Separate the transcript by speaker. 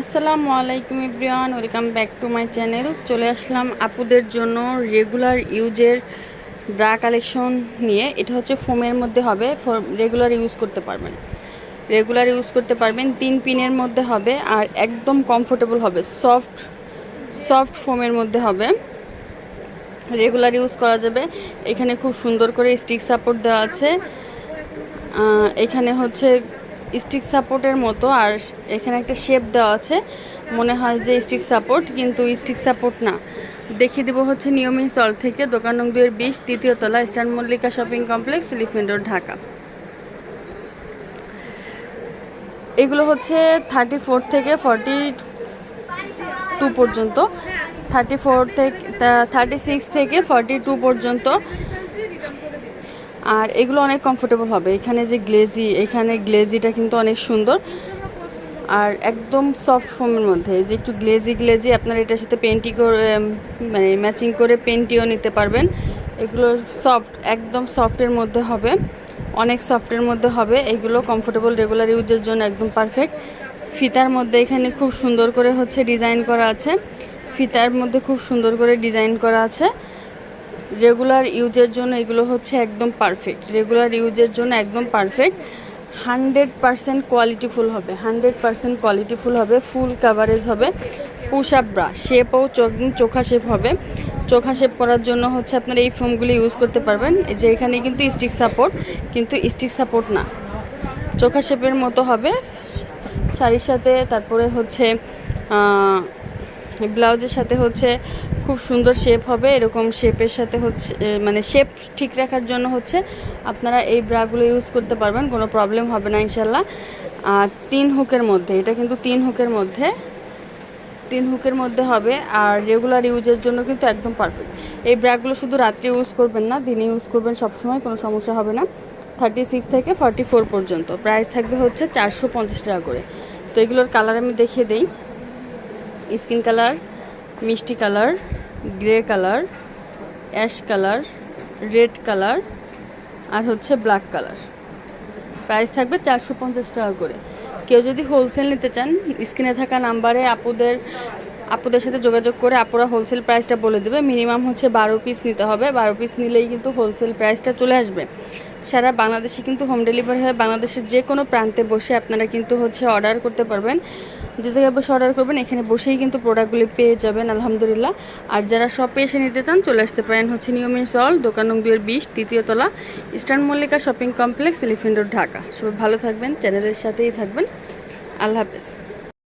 Speaker 1: আসসালামু আলাইকুম ইব্রিয়ান welcome back to my channel. চলে আসলাম আপুদের জন্য রেগুলার ইউজের ব্রা কালেকশন নিয়ে। এটা হচ্ছে ফোমের মধ্যে হবে রেগুলার ইউজ করতে পারবেন। রেগুলার ইউজ করতে পারবেন, তিন পিনের মধ্যে হবে আর একদম কমফোর্টেবল হবে সফট সফট ফোমের মধ্যে হবে। রেগুলার ইউজ করা যাবে। এখানে খুব সুন্দর করে স্টিক সাপোর্ট দেওয়া আছে। এখানে হচ্ছে স্টিক সাপোর্টের মতো, আর এখানে একটা শেপ দেওয়া আছে। মনে হয় যে স্টিক সাপোর্ট, কিন্তু স্টিক সাপোর্ট না। দেখিয়ে দেবো হচ্ছে নিয়মিত স্থল থেকে দোকান নং দুয়ের বিশ, তৃতীয় তলা Eastern Mallika Shopping Complex Elephant Road, Dhaka. এগুলো হচ্ছে থার্টি ফোর থেকে ফর্টি টু পর্যন্ত। থার্টি ফোর থেকে থার্টি সিক্স থেকে ফর্টি টু পর্যন্ত আর এগুলো অনেক কমফোর্টেবল হবে। এখানে যে গ্লেজি এখানে গ্লেজিটা কিন্তু অনেক সুন্দর। আর একদম সফট ফোমের মধ্যে। যে একটু গ্লেজি গ্লেজি আপনারা এটার সাথে পেন্টি করে মানে ম্যাচিং করে পেন্টিও নিতে পারবেন। এগুলো সফট একদম সফটের মধ্যে হবে। অনেক সফটের মধ্যে হবে। এগুলো কমফোর্টেবল রেগুলার ইউজের জন্য একদম পারফেক্ট ফিতার মধ্যে এখানে খুব সুন্দর করে হচ্ছে ডিজাইন করা আছে। ফিতার মধ্যে খুব সুন্দর করে ডিজাইন করা আছে। রেগুলার ইউজের জন্য এগুলো হচ্ছে একদম পারফেক্ট রেগুলার ইউজের জন্য একদম পারফেক্ট হান্ড্রেড পারসেন্ট কোয়ালিটিফুল হবে। হান্ড্রেড পারসেন্ট কোয়ালিটিফুল হবে। ফুল কাভারেজ হবে। পুশ আপ ব্রা শেপও চোখা শেপ হবে। চোখা শেপ করার জন্য হচ্ছে আপনারা এই ফোমগুলি ইউজ করতে পারবেন। যে এখানে কিন্তু স্টিক সাপোর্ট কিন্তু স্টিক সাপোর্ট না। চোখা শেপের মতো হবে। শাড়ির সাথে তারপরে হচ্ছে ব্লাউজের সাথে হচ্ছে খুব সুন্দর শেপ হবে, এরকম শেপের সাথে হচ্ছে মানে শেপ ঠিক রাখার জন্য হচ্ছে আপনারা এই ব্রাগুলো ইউজ করতে পারবেন, কোনো প্রবলেম হবে না ইনশাল্লাহ আর তিন হুকের মধ্যে, এটা কিন্তু তিন হুকের মধ্যে, তিন হুকের মধ্যে হবে, আর রেগুলার ইউজের জন্য কিন্তু একদম পারফেক্ট এই ব্র্যাকগুলো শুধু রাত্রে ইউজ করবেন না, দিনে ইউজ করবেন সবসময়, কোনো সমস্যা হবে না। থার্টি সিক্স থেকে ফর্টি ফোর পর্যন্ত প্রাইস থাকবে হচ্ছে চারশো পঞ্চাশ টাকা করে। তো এগুলোর কালার আমি দেখিয়ে দিই। স্কিন কালার, মিষ্টি colour, grey colour, ash colour, red colour আর হচ্ছে ব্ল্যাক কালার। প্রাইস থাকবে চারশো পঞ্চাশ টাকা করে। কেউ যদি হোলসেল নিতে চান, স্ক্রিনে থাকা নাম্বারে আপুদের আপুদের সাথে যোগাযোগ করে আপুরা হোলসেল প্রাইসটা বলে দেবে। মিনিমাম হচ্ছে বারো পিস নিতে হবে। বারো পিস নিলেই কিন্তু হোলসেল প্রাইসটা চলে আসবে। সারা বাংলাদেশে কিন্তু হোম ডেলিভারি হয়। বাংলাদেশের যে কোনো প্রান্তে বসে আপনারা কিন্তু হচ্ছে অর্ডার করতে পারবেন। যে জায়গায় বসে অর্ডার করবেন, এখানে বসেই কিন্তু প্রোডাক্টগুলি পেয়ে যাবেন, আলহামদুলিল্লাহ। আর যারা শপে এসে নিতে চান, চলে আসতে পারেন হচ্ছে নিয়মিত সল দোকান নং দুয়ের বিশ, তৃতীয় তলা Eastern Mallika Shopping Complex Elephant Road Dhaka. সবাই ভালো থাকবেন চ্যানেলের সাথেই থাকবেন। আল্লাহ হাফেজ।